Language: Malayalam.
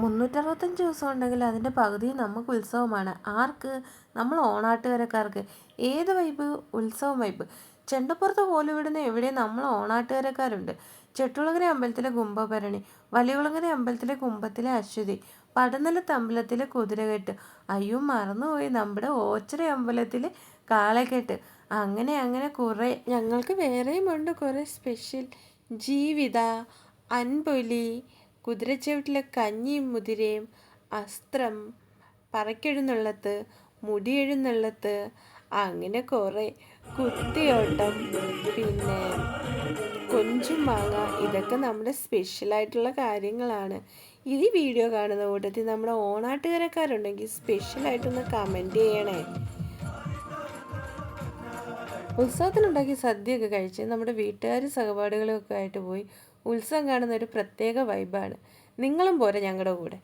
മുന്നൂറ്ററുപത്തഞ്ച് ദിവസം ഉണ്ടെങ്കിൽ അതിന്റെ പകുതി നമുക്ക് ഉത്സവമാണ്. ആർക്ക്? നമ്മൾ ഓണാട്ടുകാരക്കാർക്ക്. ഏത് വൈബ്? ഉത്സവം വൈബ്. ചെണ്ടപ്പുറത്ത് പോലും ഇവിടുന്ന് എവിടെ നമ്മൾ ഓണാട്ടുകാരക്കാരുണ്ട്. ചെട്ടുളങ്ങര അമ്പലത്തിലെ കുംഭഭരണി വലിയുളങ്ങര അമ്പലത്തിലെ കുംഭത്തിലെ അശ്വതി പടനിലത്ത് തമ്പലത്തിലെ കുതിരകെട്ട്. അയ്യോ മറന്നുപോയി. നമ്മുടെ ഓച്ചിറ അമ്പലത്തിലെ കാളക്കെട്ട്. അങ്ങനെ അങ്ങനെ കുറേ ഞങ്ങൾക്ക് വേറെയും ഉണ്ട്. കുറേ സ്പെഷ്യൽ. ജീവിത അൻപൊലി കുതിരച്ചവിട്ടിലെ കഞ്ഞിയും മുതിരയും അസ്ത്രം പറക്കെഴുന്നള്ളത്ത് മുടിയെഴുന്നള്ളത്ത് അങ്ങനെ കുറേ. കുത്തിയോട്ടം പിന്നെ കൊഞ്ചും മാങ്ങ ഇതൊക്കെ നമ്മുടെ സ്പെഷ്യലായിട്ടുള്ള കാര്യങ്ങളാണ്. ഈ വീഡിയോ കാണുന്ന കൂട്ടത്തിൽ നമ്മുടെ ഓണാട്ടുകാരക്കാരുണ്ടെങ്കിൽ സ്പെഷ്യലായിട്ടൊന്ന് കമന്റ് ചെയ്യണേ. ഉത്സവത്തിനുണ്ടാക്കിയ സദ്യയൊക്കെ കഴിച്ച് നമ്മുടെ വീട്ടുകാരും സഹപാഠികളും ഒക്കെ ആയിട്ട് പോയി ഉത്സവം കാണുന്ന ഒരു പ്രത്യേക വൈബാണ് നിങ്ങളും പോരെ ഞങ്ങളുടെ കൂടെ?